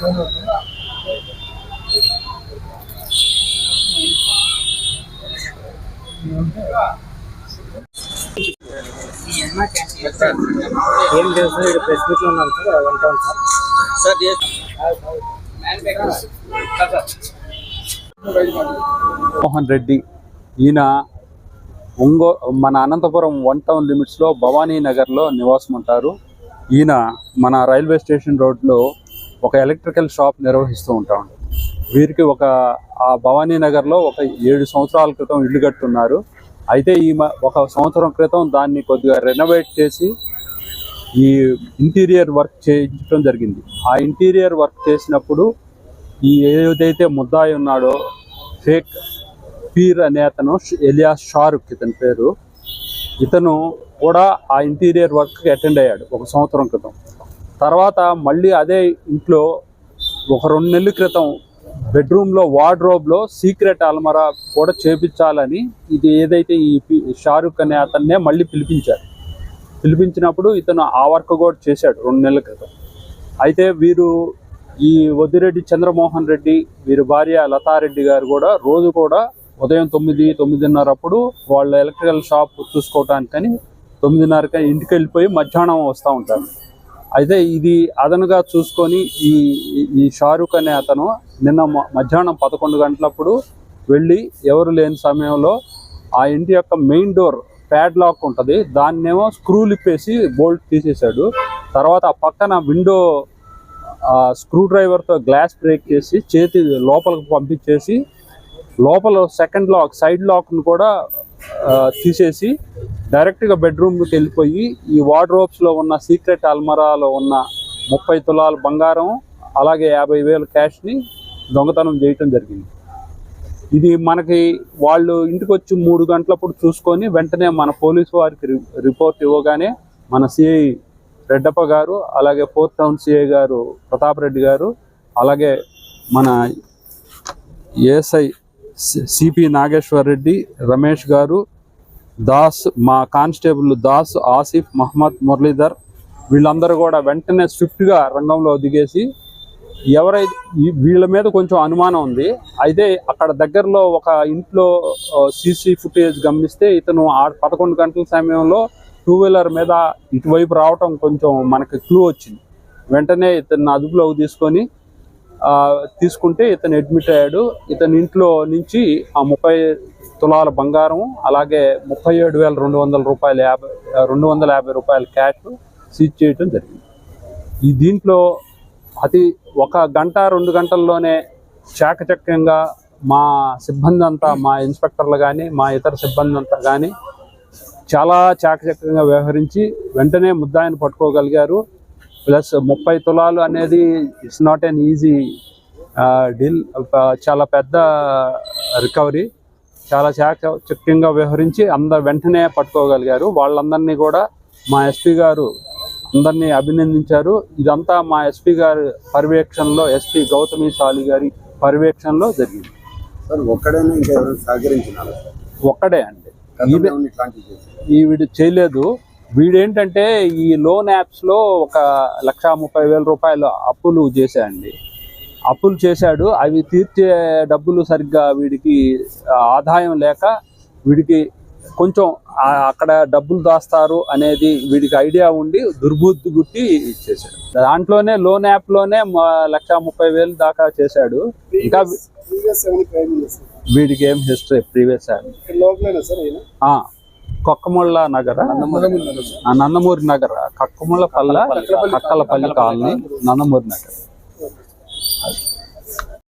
ఏం చేస్తున్నా ఇక్కడ ప్రెస్ మీట్లో ఉన్నాను సార్ ఉంటాను సార్ మోహన్ రెడ్డి ఈయన ఒంగో మన అనంతపురం వన్ టౌన్ లిమిట్స్లో భవానీ నగర్లో నివాసం ఉంటారు ఈయన మన రైల్వే స్టేషన్ రోడ్లో ఒక ఎలక్ట్రికల్ షాప్ నిర్వహిస్తూ ఉంటాడు వీరికి ఒక ఆ భవానీ నగర్లో ఒక ఏడు సంవత్సరాల క్రితం ఇల్లు కట్టున్నారు. అయితే ఈ మ- ఒక సంవత్సరం క్రితం దాన్ని కొద్దిగా రెనోవేట్ చేసి ఈ ఇంటీరియర్ వర్క్ చేయించడం జరిగింది. ఆ ఇంటీరియర్ వర్క్ చేసినప్పుడు ఈ ఏదైతే ముద్దాయి ఉన్నాడో ఫేక్ పీర్ అనే అతను ఎలియాస్ షారుక్ ఇతని పేరు. ఇతను కూడా ఆ ఇంటీరియర్ వర్క్కి అటెండ్ అయ్యాడు ఒక సంవత్సరం క్రితం. తర్వాత మళ్ళీ అదే ఇంట్లో ఒక రెండు నెలల క్రితం బెడ్రూమ్లో వార్డ్రోబ్లో సీక్రెట్ అల్మరా కూడా చేపించాలని ఇది ఏదైతే ఈ షారుఖ్ అనే అతన్నే మళ్ళీ పిలిపించారు. పిలిపించినప్పుడు ఇతను ఆ వర్క్ కూడా చేశాడు రెండు నెలల క్రితం. అయితే వీరు ఈ వద్దిరెడ్డి చంద్రమోహన్ రెడ్డి వీరి భార్య లతారెడ్డి గారు కూడా రోజు కూడా ఉదయం తొమ్మిది తొమ్మిదిన్నర అప్పుడు వాళ్ళ ఎలక్ట్రికల్ షాప్ చూసుకోవటానికని తొమ్మిదిన్నరకి ఇంటికి వెళ్ళిపోయి మధ్యాహ్నం వస్తూ ఉంటారు. అయితే ఇది అదనుగా చూసుకొని ఈ ఈ- షారుఖ్ అనే అతను నిన్న మ- మధ్యాహ్నం పదకొండు గంటలప్పుడు వెళ్ళి ఎవరు లేని సమయంలో ఆ ఇంటి యొక్క మెయిన్ డోర్ ప్యాడ్ లాక్ ఉంటుంది. దాన్నేమో స్క్రూ లిప్పేసి బోల్ట్ తీసేశాడు. తర్వాత ఆ పక్కన విండో స్క్రూ డ్రైవర్తో గ్లాస్ బ్రేక్ చేసి చేతి లోపలికి పంపించేసి లోపల సెకండ్ లాక్ సైడ్ లాక్ను కూడా తీసేసి డైరెక్ట్గా బెడ్రూమ్కి వెళ్ళిపోయి ఈ వార్డ్రోబ్స్లో ఉన్న సీక్రెట్ అల్మరాలో ఉన్న ముప్పై తులాల బంగారం అలాగే యాభై వేల క్యాష్ని దొంగతనం చేయటం జరిగింది. ఇది మనకి వాళ్ళు ఇంటికి వచ్చి మూడు గంటలప్పుడు చూసుకొని వెంటనే మన పోలీసు వారికి రి- రిపోర్ట్ ఇవ్వగానే మన సిఐ రెడ్డప్ప గారు అలాగే ఫోర్త్ టౌన్ సిఐ గారు ప్రతాప్ రెడ్డి గారు అలాగే మన ఏఎస్ఐ సిపి నాగేశ్వర్ రెడ్డి రమేష్ గారు దాస్ మా కానిస్టేబుల్ దాస్ ఆసిఫ్ మహమ్మద్ మురళీధర్ వీళ్ళందరూ కూడా వెంటనే స్విఫ్ట్గా రంగంలో దిగేసి ఎవరైతే వీళ్ళ మీద కొంచెం అనుమానం ఉంది. అయితే అక్కడ దగ్గరలో ఒక ఇంట్లో సీసీ ఫుటేజ్ గమనిస్తే ఇతను ఆ పదకొండు గంటల సమయంలో టూ వీలర్ మీద ఇటువైపు రావటం కొంచెం మనకి క్లూ వచ్చింది. వెంటనే ఇతను అదుపులోకి తీసుకొని తీసుకుంటే ఇతను అడ్మిట్ అయ్యాడు. ఇతని ఇంట్లో నుంచి ఆ ముప్పై తులాల బంగారం అలాగే ముప్పై ఏడు వేల రెండు వందల రూపాయల యాభై రెండు వందల యాభై రూపాయల క్యాష్ సీజ్ చేయడం జరిగింది. ఈ దీంట్లో అతి ఒక గంట రెండు గంటల్లోనే చాకచక్యంగా మా సిబ్బంది అంతా మా ఇన్స్పెక్టర్లు కానీ మా ఇతర సిబ్బంది అంతా కానీ చాలా చాకచక్యంగా వ్యవహరించి వెంటనే ముద్దాయిని పట్టుకోగలిగారు. ప్లస్ ముప్పై తులాలు అనేది it's not an easy deal చాలా పెద్ద రికవరీ చాలా చాకచక్యంగా వ్యవహరించి అందరు వెంటనే పట్టుకోగలిగారు. వాళ్ళందరినీ కూడా మా ఎస్పీ గారు అందరినీ అభినందించారు. ఇదంతా మా ఎస్పీ గారి పర్యవేక్షణలో ఎస్పీ గౌతమి సాలి గారి పర్యవేక్షణలో జరిగింది. ఒక్కడే అండి. గతంలో ఉన్న ఇట్లాంటివి చేశారు ఈ వీడు చేయలేదు. వీడేంటంటే ఈ లోన్ యాప్స్లో ఒక లక్ష ముప్పై వేల రూపాయలు అప్పులు చేశాడండి. అప్పులు చేశాడు. అవి తీర్చే డబ్బులు సరిగ్గా వీడికి ఆదాయం లేక వీడికి కొంచెం అక్కడ డబ్బులు దాస్తారు అనేది వీడికి ఐడియా ఉండి దుర్బుద్ధి గుట్టి ఇచ్చేసాడు దాంట్లోనే లోన్ యాప్లోనే లక్ష ముప్పై వేలు దాకా చేశాడు. ఇంకా వీడికి ఏం హిస్టరీ ప్రీవియస్ కొక్కముళ్ళ నగర? నందమూరి నగర. కక్కముళ్ళ పల్ల కక్కలపల్లి. కాలనీ నందమూరి నగర్.